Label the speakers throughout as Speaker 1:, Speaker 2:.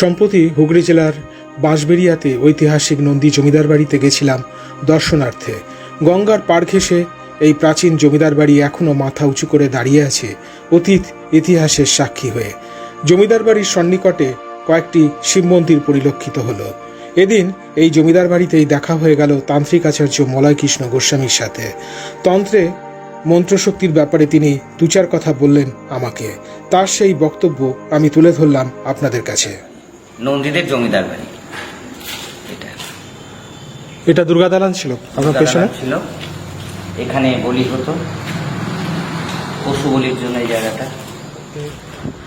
Speaker 1: সম্প্রতি হুগলি জেলার বাঁশবেড়িয়াতে ঐতিহাসিক নন্দী জমিদার বাড়িতে গেছিলাম দর্শনার্থে। গঙ্গার পাড় ঘেঁষে এই প্রাচীন জমিদার বাড়ি এখনও মাথা উঁচু করে দাঁড়িয়ে আছে অতীত ইতিহাসের সাক্ষী হয়ে। জমিদার বাড়ির সন্নিকটে কয়েকটি শিব মন্দির পরিলক্ষিত হলো। এদিন এই জমিদার বাড়িতেই দেখা হয়ে গেল তান্ত্রিক আচার্য মলয়কৃষ্ণ গোস্বামীর সাথে। তন্ত্রে মন্ত্রশক্তির ব্যাপারে তিনি দু চার কথা বললেন আমাকে। তার সেই বক্তব্য আমি তুলে ধরলাম আপনাদের কাছে।
Speaker 2: নন্দীদের জমিদার বাড়ি। এটা।
Speaker 1: এটা দুর্গা দালান ছিল আপনার পেছনে?
Speaker 2: ছিল। এখানে বলি হতো। পশু বলির জন্য এই জায়গাটা।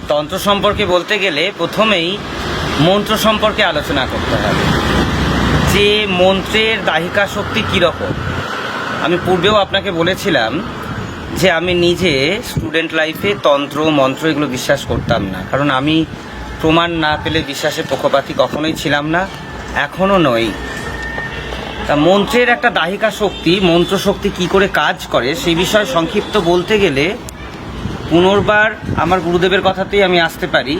Speaker 2: তন্ত্র সম্পর্কে বলতে গেলে প্রথমেই মন্ত্র সম্পর্কে আলোচনা করতে হবে। যে মন্ত্রের দাহিকা শক্তি কীরকম? আমি পূর্বেও আপনাকে বলেছিলাম যে আমি নিজে স্টুডেন্ট লাইফে তন্ত্র মন্ত্র এগুলো বিশ্বাস করতাম না। কারণ আমি প্রমাণ না পেলে বিশ্বাসের পক্ষপাতী কখনোই ছিলাম না, এখনও নই। তা মন্ত্রের একটা দাহিকা শক্তি, মন্ত্র শক্তি কি করে কাজ করে, সেই বিষয়ে সংক্ষিপ্ত বলতে গেলে পুনর্বার আমার গুরুদেবের কথাতেই আমি আসতে পারি,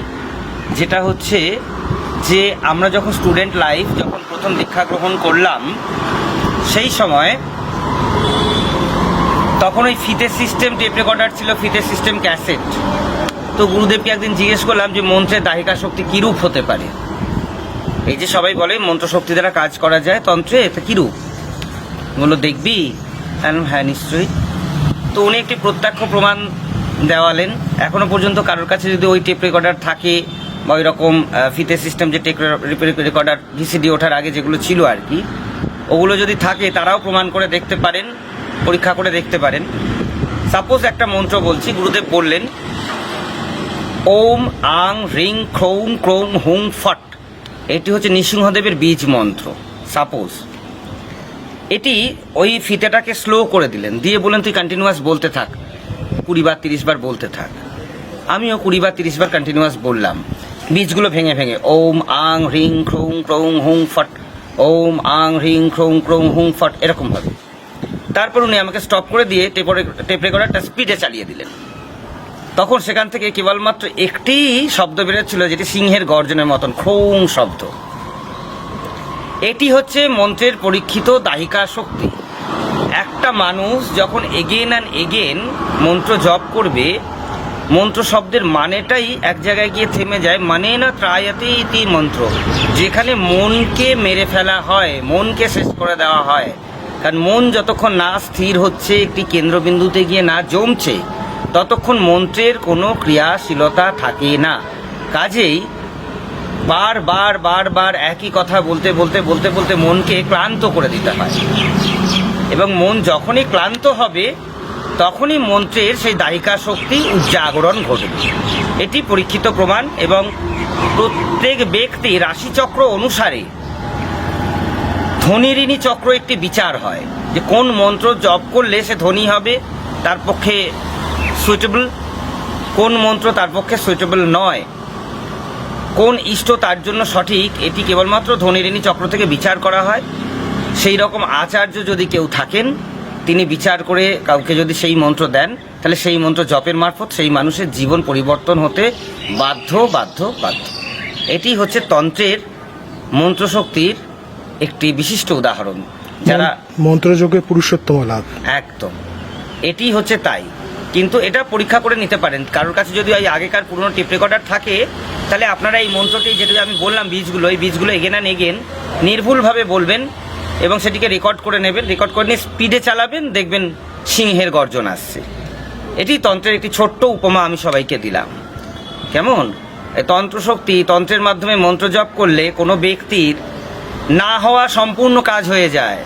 Speaker 2: যেটা হচ্ছে যে আমরা যখন স্টুডেন্ট লাইফ, যখন প্রথম দীক্ষা গ্রহণ করলাম, সেই সময় তখন ওই ফিতে সিস্টেম, টেপ রেকর্ডার ছিল ফিতে সিস্টেম ক্যাসেট। তো গুরুদেবকে একদিন জিজ্ঞেস করলাম যে মন্ত্রের দাহিকা শক্তি কীরূপ হতে পারে? এই যে সবাই বলে মন্ত্র শক্তি দ্বারা কাজ করা যায়, তন্ত্রে এটা কীরূপ বলল, দেখবি? হ্যাঁ নিশ্চয়ই। তো উনি একটি প্রত্যক্ষ প্রমাণ দেওয়ালেন। এখনও পর্যন্ত কারোর কাছে যদি ওই টেপ রেকর্ডার থাকে বা ওই রকম ফিতে সিস্টেম যে টেপ রেকর্ডার ভিসিডি ওঠার আগে যেগুলো ছিল আর কি, ওগুলো যদি থাকে, তারাও প্রমাণ করে দেখতে পারেন, পরীক্ষা করে দেখতে পারেন। সাপোজ একটা মন্ত্র বলছি, গুরুদেব বললেন ওম, আং, রিং, ক্রৌং ক্রৌং, হুং, ফট। এটি হচ্ছে নৃসিংহদেবের বীজ মন্ত্র সাপোজ এটি ওই ফিতেটাকে স্লো করে দিলেন, দিয়ে বললেন, তুই কন্টিনিউয়াস বলতে থাক। কুড়ি বার তিরিশ বার বলতে থাক। আমিও কুড়ি বার তিরিশ বার কন্টিনিউয়াস বললাম। বীজগুলো ভেঙে ভেঙে, ওম, আং হ্রিং ক্রৌং ক্রৌং, হুং, ফট। ওম, আং হ্রিং ক্রৌং ক্রৌং, হুং, ফট, এরকমভাবে। তারপর উনি আমাকে স্টপ করে দিয়ে টেপ রেকর্ডারটা স্পিডে চালিয়ে দিলেন। তখন সেখান থেকে কেবলমাত্র একটি শব্দ বেরোচ্ছিল, যেটি সিংহের গর্জনের মতন, খৌং শব্দ। এটি হচ্ছে মন্ত্রের পরীক্ষিত দাহিকা শক্তি। একটা মানুষ যখন এগেন অ্যান্ড এগেন মন্ত্র জপ করবে, মন্ত্র শব্দের মানেটাই এক জায়গায় গিয়ে থেমে যায় মানে না ত্রায়াতে ইতি মন্ত্র, যেখানে মনকে মেরে ফেলা হয়, মনকে শেষ করে দেওয়া হয়। কারণ মন যতক্ষণ না স্থির হচ্ছে, একটি কেন্দ্রবিন্দুতে গিয়ে না জমছে ততক্ষণ মন্ত্রের কোনো ক্রিয়াশীলতা থাকে না। কাজেই বার বার বার বার একই কথা বলতে বলতে বলতে বলতে মনকে ক্লান্ত করে দিতে হয়। এবং মন যখনই ক্লান্ত হবে, তখনই মন্ত্রের সেই দায়িকা শক্তি উজ্জাগরণ ঘটবে। এটি পরীক্ষিত প্রমাণ এবং প্রত্যেক ব্যক্তি রাশিচক্র অনুসারে ধনিঋণী চক্র একটি বিচার হয় যে কোন মন্ত্র জপ করলে সে ধনী হবে, তার পক্ষে সুইটেবল কোন মন্ত্র তার পক্ষে সুইটেবল নয়? কোন ইষ্ট তার জন্য সঠিক? এটি কেবলমাত্র ধনিঋণী চক্র থেকে বিচার করা হয়। সেই রকম আচার্য যদি কেউ থাকেন তিনি বিচার করে কাউকে যদি সেই মন্ত্র দেন তাহলে সেই মন্ত্র জপের মারফত সেই মানুষের জীবন পরিবর্তন হতে বাধ্য বাধ্য বাধ্য। এটি হচ্ছে তন্ত্রের মন্ত্রশক্তির একটি বিশিষ্ট উদাহরণ। যারা
Speaker 1: মন্ত্রযোগে পুরুষোত্তম লাভ।
Speaker 2: একদম। এটি হচ্ছে তাই। কিন্তু এটা পরীক্ষা করে নিতে পারেন। কারোর কাছে যদি ওই আগেকার পুরনো টেপ রেকর্ডার থাকে, তাহলে আপনারা এই মন্ত্রটি যেটা আমি বললাম বীজগুলো, এই বীজগুলো এগেন অ্যান্ড এগেন নির্ভুলভাবে বলবেন এবং সেটিকে রেকর্ড করে নেবেন। রেকর্ড করে নিয়ে স্পিডে চালাবেন, দেখবেন সিংহের গর্জন আসছে। এটি তন্ত্রের একটি ছোট্ট উপমা আমি সবাইকে দিলাম। কেমন? তন্ত্রশক্তি তন্ত্রের মাধ্যমে মন্ত্র জপ করলে কোনো ব্যক্তির না হওয়া সম্পূর্ণ কাজ হয়ে যায়।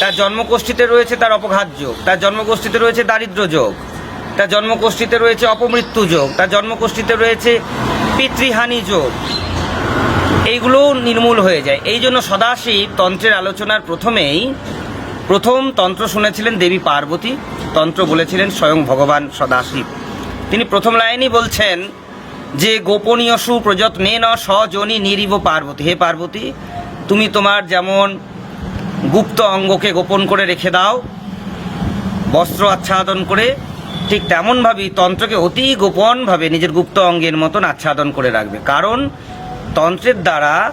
Speaker 2: তার জন্মগোষ্ঠীতে রয়েছে তার অপঘাত যোগ, তার জন্মগোষ্ঠীতে রয়েছে দারিদ্র যোগ। তার জন্মগোষ্ঠীতে রয়েছে অপমৃত্যু যোগ, তার জন্মগোষ্ঠীতে রয়েছে পিতৃহানি যোগ। এইগুলো নির্মূল হয়ে যায়। এই জন্য সদাশিব তন্ত্রের আলোচনার প্রথমেই প্রথম তন্ত্র শুনেছিলেন দেবী পার্বতী, তন্ত্র বলেছিলেন স্বয়ং ভগবান সদাশিব। তিনি প্রথম লাইনই বলছেন যে, গোপনীয় সুপ্রযত্নে ন স্বজনী নিরিব পার্বতী। হে পার্বতী, তুমি তোমার যেমন গুপ্ত অঙ্গকে গোপন করে রেখে দাও, বস্ত্র আচ্ছাদন করে ঠিক তেমনভাবেই তন্ত্রকে অতি গোপনভাবে নিজের গুপ্ত অঙ্গের মতন আচ্ছাদন করে রাখবে। কারণ তন্ত্রের দ্বারা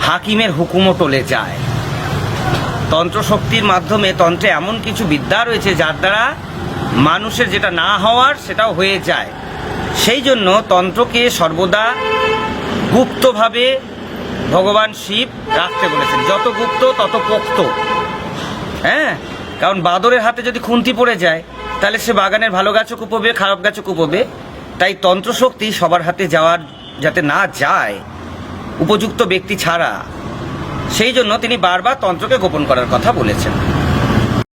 Speaker 2: হাকিমের হুকুমও টলে যায়। তন্ত্র শক্তির মাধ্যমে তন্ত্রে এমন কিছু বিদ্যা রয়েছে যার দ্বারা মানুষের যেটা না হওয়ার সেটাও হয়ে যায়। সেই জন্য তন্ত্রকে সর্বদা গুপ্তভাবে ভগবান শিব রাখতে বলেছেন। যত গুপ্ত তত পোক্ত। হ্যাঁ? কারণ বাদরের হাতে যদি খুন্তি পড়ে যায় তাহলে সে বাগানের ভালো গাছও কুপোবে, খারাপ গাছও কুপোবে। তাই তন্ত্রশক্তি সবার হাতে যাওয়ার যাতে না যায়, উপযুক্ত ব্যক্তি ছাড়া। সেই জন্য তিনি বারবার তন্ত্রকে গোপন করার কথা বলেছেন।